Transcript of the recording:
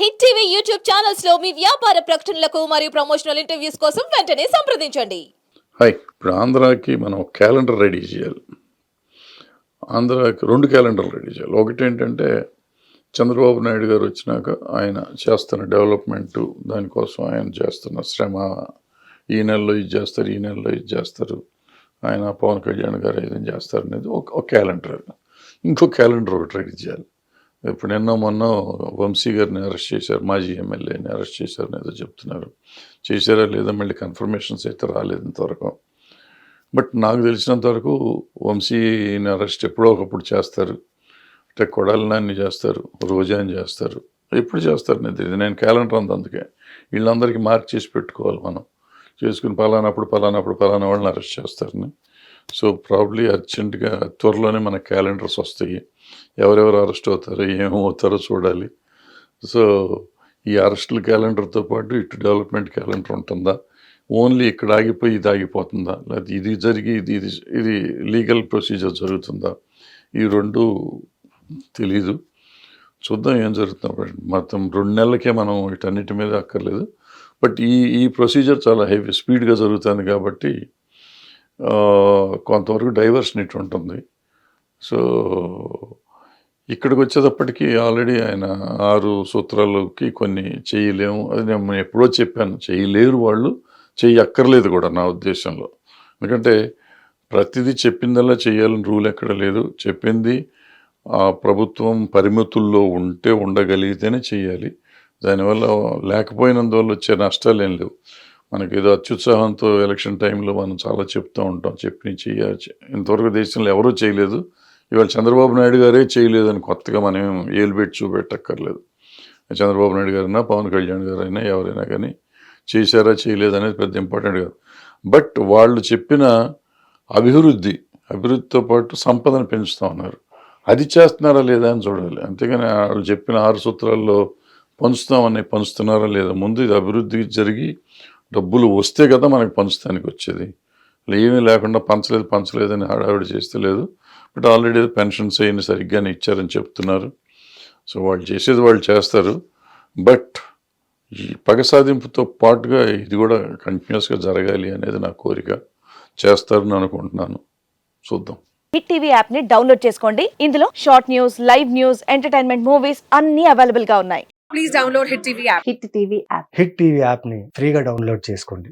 Hit TV YouTube ఛానల్స్లో మీ వ్యాపార ప్రకటనలకు మరియు ప్రమోషనల్ ఇంటర్వ్యూస్ కోసం వెంటనే సంప్రదించండి. హాయ్ ఇప్పుడు ఆంధ్రాకి మనం క్యాలెండర్ రెడీ చేయాలి. ఆంధ్రాకి రెండు క్యాలెండర్లు రెడీ చేయాలి. ఒకటి ఏంటంటే చంద్రబాబు నాయుడు గారు వచ్చినాక ఆయన చేస్తున్న డెవలప్మెంట్ దానికోసం ఆయన చేస్తున్న శ్రమ ఈ నెలలో ఇది చేస్తారు ఈ నెలలో ఇది చేస్తారు ఆయన పవన్ కళ్యాణ్ గారు ఏదైనా చేస్తారు అనేది ఒక ఒక క్యాలెండర్. ఇంకో క్యాలెండర్ ఒకటి రెడీ చేయాలి. ఇప్పుడు నిన్న మొన్న వంశీ గారిని అరెస్ట్ చేశారు మాజీ ఎమ్మెల్యేని అరెస్ట్ చేశారని ఏదో చెప్తున్నారు. చేశారా లేదా మళ్ళీ కన్ఫర్మేషన్స్ అయితే రాలేదు ఇంతవరకు. బట్ నాకు తెలిసినంత వరకు వంశీని అరెస్ట్ ఎప్పుడో ఒకప్పుడు చేస్తారు. అంటే కొడాలనాన్ని చేస్తారు రోజాని చేస్తారు. ఎప్పుడు చేస్తారు నేను తెలియదు నేను క్యాలెండర్ అంత అందుకే. వీళ్ళందరికీ మార్క్ చేసి పెట్టుకోవాలి మనం. చేసుకుని పలానప్పుడు పలానప్పుడు పలానా వాళ్ళని అరెస్ట్ చేస్తారని. సో ప్రాబ్లీ అర్జెంటుగా త్వరలోనే మన క్యాలెండర్స్ వస్తాయి. ఎవరెవరు అరెస్ట్ అవుతారో ఏమవుతారో చూడాలి. సో ఈ అరెస్టుల క్యాలెండర్తో పాటు ఇటు డెవలప్మెంట్ క్యాలెండర్ ఉంటుందా? ఓన్లీ ఇక్కడ ఆగిపోయి ఇది ఆగిపోతుందా? లేకపోతే ఇది జరిగి ఇది ఇది ఇది లీగల్ ప్రొసీజర్ జరుగుతుందా? ఈ రెండు తెలీదు. చూద్దాం ఏం జరుగుతుందో. మొత్తం రెండు నెలలకే మనం వీటన్నిటి మీద అక్కర్లేదు. బట్ ఈ ఈ ప్రొసీజర్ చాలా హెవీ స్పీడ్గా జరుగుతుంది కాబట్టి కొంతవరకు డైవర్షన్ ఇటు ఉంటుంది. సో ఇక్కడికి వచ్చేటప్పటికి ఆల్రెడీ ఆయన ఆరు సూత్రాలకి కొన్ని చేయలేము. అది నేను ఎప్పుడో చెప్పాను చేయలేరు వాళ్ళు చేయక్కర్లేదు కూడా నా ఉద్దేశంలో. ఎందుకంటే ప్రతిదీ చెప్పిందల్లా చేయాలని రూల్ ఎక్కడ లేదు. చెప్పింది ఆ ప్రభుత్వం పరిమితుల్లో ఉంటే ఉండగలిగితేనే చేయాలి. దానివల్ల లేకపోయినందువల్ల వచ్చే నష్టాలు ఏం లేవు. మనకి ఏదో అత్యుత్సాహంతో ఎలక్షన్ టైంలో మనం చాలా చెప్తూ ఉంటాం చెప్పి చేయాలి ఇంతవరకు దేశంలో ఎవరూ చేయలేదు. ఇవాళ చంద్రబాబు నాయుడు గారే చేయలేదని కొత్తగా మనం ఏం ఏలుబెట్టి చూపెట్టక్కర్లేదు. చంద్రబాబు నాయుడు గారైనా పవన్ కళ్యాణ్ గారైనా ఎవరైనా కానీ చేశారా చేయలేదనేది పెద్ద ఇంపార్టెంట్ కాదు. బట్ వాళ్ళు చెప్పిన అభివృద్ధి అభివృద్ధితో పాటు సంపదను పెంచుతూ ఉన్నారు. అది చేస్తున్నారా లేదా అని చూడాలి. అంతేగాని వాళ్ళు చెప్పిన ఆరు సూత్రాల్లో పంచుతామని పంచుతున్నారా లేదా? ముందు ఇది అభివృద్ధి జరిగి డబ్బులు వస్తే కదా మనకి పంచడానికి వచ్చేది. ఏమీ లేకుండా పంచలేదు పంచలేదని హడావిడి చేస్తే లేదు. బట్ ఆల్రెడీ పెన్షన్స్ అయిన సరిగ్గానే ఇచ్చారని చెప్తున్నారు. సో వాళ్ళు చేసేది వాళ్ళు చేస్తారు. బట్ ఈ పగ సాధింపుతో పాటుగా ఇది కూడా కంటిన్యూస్గా జరగాలి అనేది నా కోరిక. చేస్తారని అనుకుంటున్నాను. చూద్దాం. హిట్ టీవీ యాప్ని డౌన్లోడ్ చేసుకోండి. ఇందులో short news live news entertainment movies అన్ని అవైలబుల్గా ఉన్నాయి. please download Hit TV app. Hit TV app. Hit TV యాప్ని ఫ్రీగా డౌన్లోడ్ చేసుకోండి.